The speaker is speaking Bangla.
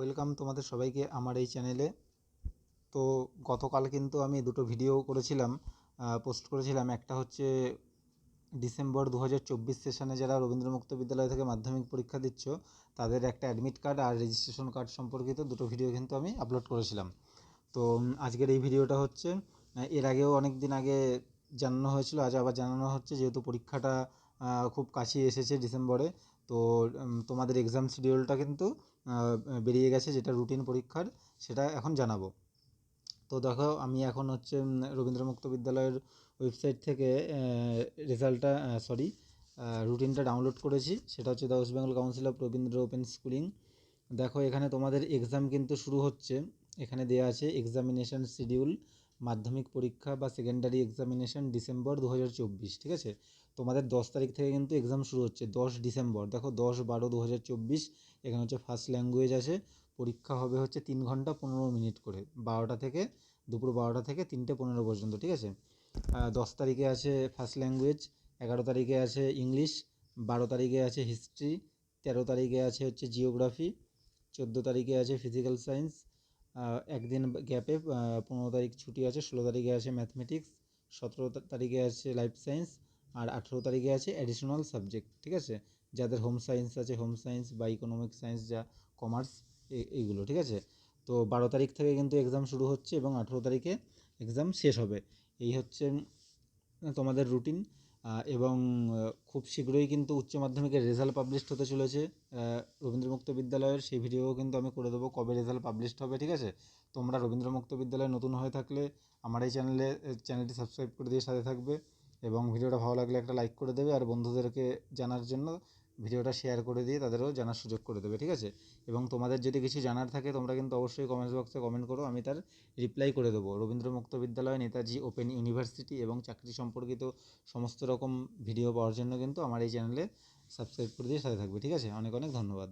ওয়েলকাম তোমাদের সবাইকে আমার এই চ্যানেলে তো গতকাল কিন্তু আমি দুটো ভিডিও করেছিলাম পোস্ট করেছিলাম। একটা হচ্ছে ডিসেম্বর দু হাজার চব্বিশ সেশনে যারা রবীন্দ্র মুক্ত বিদ্যালয় থেকে মাধ্যমিক পরীক্ষা দিচ্ছ, তাদের একটা অ্যাডমিট কার্ড আর রেজিস্ট্রেশন কার্ড সম্পর্কিত দুটো ভিডিও কিন্তু আমি আপলোড করেছিলাম। তো আজকের এই ভিডিওটা হচ্ছে এর আগেও অনেক দিন আগে জানানো হয়েছিল, আজ আবার জানানো হচ্ছে, যেহেতু পরীক্ষাটা খুব কাছে এসেছে ডিসেম্বরে। তো তোমাদের এক্সাম শিডিউলটা কিন্তু বেরিয়ে গেছে, যেটা রুটিন পরীক্ষার, সেটা এখন জানাব। তো দেখো, আমি এখন হচ্ছে রবীন্দ্র মুক্ত বিদ্যালয়ের ওয়েবসাইট থেকে রেজাল্টটা সরি রুটিনটা ডাউনলোড করেছি। সেটা হচ্ছে the West Bengal council of Rabindra open schooling দেখো, এখানে তোমাদের এক্সাম কিন্তু শুরু হচ্ছে। এখানে দেওয়া আছে এক্সামিনেশন শিডিউল মাধ্যমিক পরীক্ষা বা সেকেন্ডারি এক্সামিনেশন ডিসেম্বর দু চব্বিশ, ঠিক আছে? তোমাদের দশ তারিখ থেকে কিন্তু এক্সাম শুরু হচ্ছে, দশ ডিসেম্বর দেখো, দশ বারো দু চব্বিশ, এখানে হচ্ছে ফার্স্ট ল্যাঙ্গুয়েজ আছে। পরীক্ষা হবে হচ্ছে তিন ঘণ্টা পনেরো মিনিট করে, বারোটা থেকে, দুপুর বারোটা থেকে তিনটে পনেরো পর্যন্ত, ঠিক আছে? দশ তারিখে আছে ফার্স্ট ল্যাঙ্গুয়েজ এগারো তারিখে আছে ইংলিশ বারো তারিখে আছে হিস্ট্রি তেরো তারিখে আছে হচ্ছে জিওগ্রাফি চোদ্দ তারিখে আছে ফিজিক্যাল সায়েন্স একদিন গ্যাপে পনেরো তারিখ ছুটি আছে, ষোলো তারিখে আছে ম্যাথমেটিক্স সতেরো তারিখে আছে লাইফ সায়েন্স আর আঠেরো তারিখে আছে অ্যাডিশনাল সাবজেক্ট ঠিক আছে? যাদের হোম সায়েন্স আছে হোম সায়েন্স বা ইকোনমিক সায়েন্স যা কমার্স এইগুলো, ঠিক আছে? তো বারো তারিখ থেকে কিন্তু এক্সাম শুরু হচ্ছে এবং আঠেরো তারিখে এক্সাম শেষ হবে। এই হচ্ছে তোমাদের রুটিন এবং খুব শীঘ্রই কিন্তু উচ্চ মাধ্যমিকের রেজাল্ট পাবলিশড হতে চলেছে। রবীন্দ্রমুক্ত বিদ্যালয়ের সেই ভিডিও কিন্তু আমি করে দেবো, কবে রেজাল্ট পাবলিশড হবে, ঠিক আছে? তোমরা রবীন্দ্রমুক্ত বিদ্যালয়ে নতুন হয়ে থাকলে আমার এই চ্যানেলে চ্যানেলটি সাবস্ক্রাইব করে দিয়ে সাথে থাকবে এবং ভিডিওটা ভালো লাগলে একটা লাইক করে দেবে, আর বন্ধুদেরকে জানার জন্য ভিডিওটা শেয়ার করে দিয়ে তাদেরও জানার সুযোগ করে দেবে, ঠিক আছে? এবং তোমাদের যদি কিছু জানার থাকে, তোমরা কিন্তু অবশ্যই কমেন্টস বক্সে কমেন্ট করো, আমি তার রিপ্লাই করে দেবো। রবীন্দ্র মুক্ত বিদ্যালয়, নেতাজি ওপেন ইউনিভার্সিটি এবং চাকরি সম্পর্কিত সমস্ত রকম ভিডিও পাওয়ার জন্য কিন্তু আমার এই চ্যানেলে সাবস্ক্রাইব করে দিয়ে সাথে থাকবে, ঠিক আছে? অনেক অনেক ধন্যবাদ।